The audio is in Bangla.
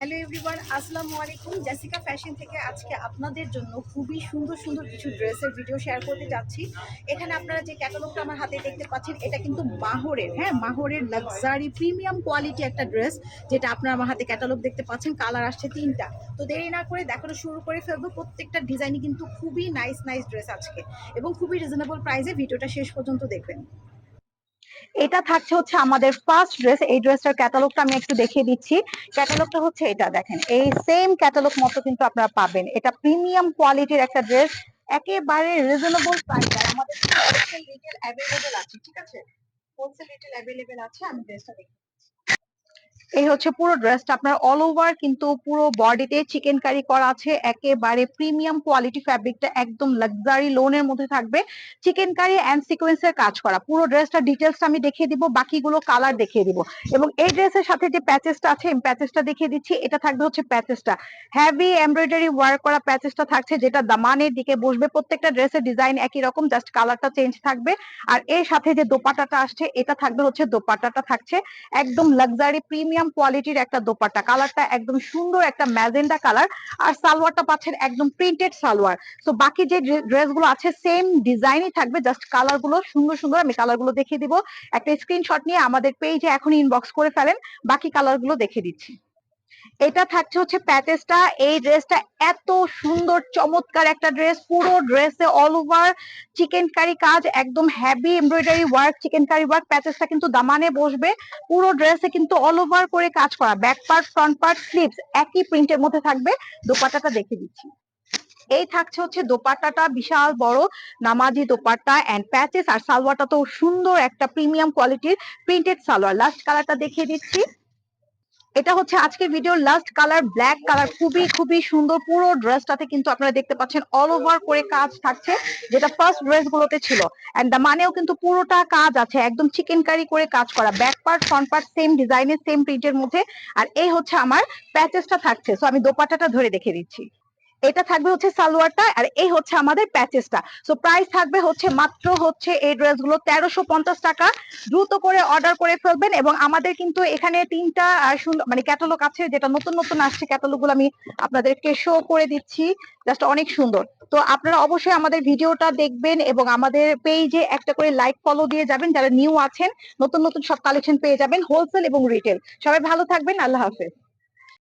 হ্যালো এভরিওয়ান আসসালামু আলাইকুম জেসিকা ফ্যাশন থেকে আজকে আপনাদের জন্য খুবই সুন্দর সুন্দর কিছু ড্রেসের ভিডিও শেয়ার করতে যাচ্ছি। এখানে আপনারা যে ক্যাটালগটা আমার হাতে দেখতে পাচ্ছেন, এটা কিন্তু মাহরের হ্যাঁ মাহরের লাক্সারি প্রিমিয়াম কোয়ালিটি একটা ড্রেস যেটা আপনারা আমার হাতে ক্যাটালগ দেখতে পাচ্ছেন। কালার আসছে তিনটা। তো দেরি না করে দেখানো শুরু করে ফেলব। প্রত্যেকটা ডিজাইনই কিন্তু খুবই নাইস নাইস ড্রেস আজকে। এবং খুবই রিজনেবল প্রাইসে ভিডিওটা শেষ পর্যন্ত দেখবেন। এটা থাকছে হচ্ছে আমাদের ফার্স্ট ড্রেস এই ড্রেসটার ক্যাটালগটা আমি একটু দেখিয়ে দিচ্ছি। ক্যাটালগটা হচ্ছে এটা, দেখেন। এই সেম ক্যাটালগ মতো কিন্তু আপনারা পাবেন। এটা প্রিমিয়াম কোয়ালিটির একটা ড্রেস একেবারে রিজনেবল প্রাইস আর আমাদের হোলসেল রিটেল অ্যাভেলেবেল আছে, ঠিক আছে? হোলসেল রিটেল অ্যাভেলেবেল আছে, আমি ড্রেসটা দেখি এই হচ্ছে পুরো ড্রেসটা আপনার অল ওভার কিন্তু পুরো বডিতে চিকেন কারি করা আছে। একেবারে প্রিমিয়াম কোয়ালিটি ফ্যাব্রিকটা একদম লাক্সারি লোনের মধ্যে থাকবে। চিকেন কারি অ্যান্ড সিকোয়েন্সের কাজ করা। পুরো ড্রেসটা ডিটেলসটা আমি দেখিয়ে দিব, বাকিগুলো কালার দেখিয়ে দিব। এবং এই ড্রেসের সাথে যে প্যাচেসটা আছে প্যাচেসটা দেখিয়ে দিচ্ছি। এটা থাকবে হচ্ছে প্যাচেসটা হ্যাভি এমব্রয়ডারি ওয়ার্ক করা প্যাচেসটা থাকছে, যেটা দামানের দিকে বসবে। প্রত্যেকটা ড্রেসের ডিজাইন একই রকম জাস্ট কালারটা চেঞ্জ থাকবে। আর এর সাথে যে দোপাটাটা আসছে, এটা থাকবে হচ্ছে দোপাটাটা থাকছে। একদম লাক্সারি প্রিমিয়াম কোয়ালিটির একটা দোপাট্টা। কালারটা একদম সুন্দর একটা ম্যাজেন্ডা কালার আর সালোয়ারটা পাচ্ছেন একদম প্রিন্টেড সালোয়ার। তো বাকি যে ড্রেসগুলো আছে সেম ডিজাইনই থাকবে জাস্ট কালারগুলো সুন্দর সুন্দর আমি কালারগুলো দেখিয়ে দিব। একটা স্ক্রিনশট নিয়ে আমাদের পেজে এখন ইনবক্স করে ফেলেন, বাকি কালারগুলো দেখিয়ে দিচ্ছি। এটা থাকছে হচ্ছে প্যাচেসটা। এই ড্রেসটা এত সুন্দর, চমৎকার একটা ড্রেস। পুরো ড্রেসে অল ওভার চিকেন কারি কাজ, একদম heavy embroidery work chikankari work প্যাচেসটা কিন্তু দামানে বসবে। পুরো ড্রেসে কিন্তু অল ওভার করে কাজ করা। Back part front part sleeves একই প্রিন্টের মধ্যে থাকবে। দোপাট্টাটা দেখে দিচ্ছি। এই থাকছে হচ্ছে দোপাট্টাটা, বিশাল বড় নামাজি দোপাট্টা এন্ড প্যাচেস আর সালোয়ারটা তো সুন্দর একটা প্রিমিয়াম কোয়ালিটির প্রিন্টেড সালোয়ার। লাস্ট কালারটা দেখিয়ে দিচ্ছি। এটা হচ্ছে আজকে video last colour black colour খুবই খুবই সুন্দর, পুরো ড্রেসটাতে কিন্তু আপনারা দেখতে পাচ্ছেন অল ওভার করে কাজ থাকছে, যেটা ফার্স্ট ড্রেস গুলোতে ছিল। এন্ড দা মানেও কিন্তু পুরোটা কাজ আছে, একদম চিকেন কারি করে কাজ করা back part front part same ডিজাইনের সেম প্রিন্টের মধ্যে। আর এই হচ্ছে আমার প্যাচেসটা থাকছে সো আমি দোপাটাটা ধরে দেখে দিচ্ছি। এটা থাকবে হচ্ছে সালোয়ারটা আর এই হচ্ছে আমাদের প্যাচেসটা। সো প্রাইস থাকবে হচ্ছে মাত্র হচ্ছে এই ড্রেসগুলো তেরোশো পঞ্চাশ টাকা। দ্রুত করে অর্ডার করে ফেলবেন এবং আমাদের কিন্তু এখানে তিনটা মানে ক্যাটালগ আছে যেটা নতুন নতুন আসছে। ক্যাটালগগুলো আমি আপনাদেরকে শো করে দিচ্ছি। জাস্ট অনেক সুন্দর। তো আপনারা অবশ্যই আমাদের ভিডিওটা দেখবেন এবং আমাদের পেজে একটা করে লাইক ফলো দিয়ে যাবেন। যারা নিউ আছেন, নতুন নতুন সব কালেকশন পেয়ে যাবেন হোলসেল এবং রিটেল সবাই ভালো থাকবেন। আল্লাহ হাফেজ।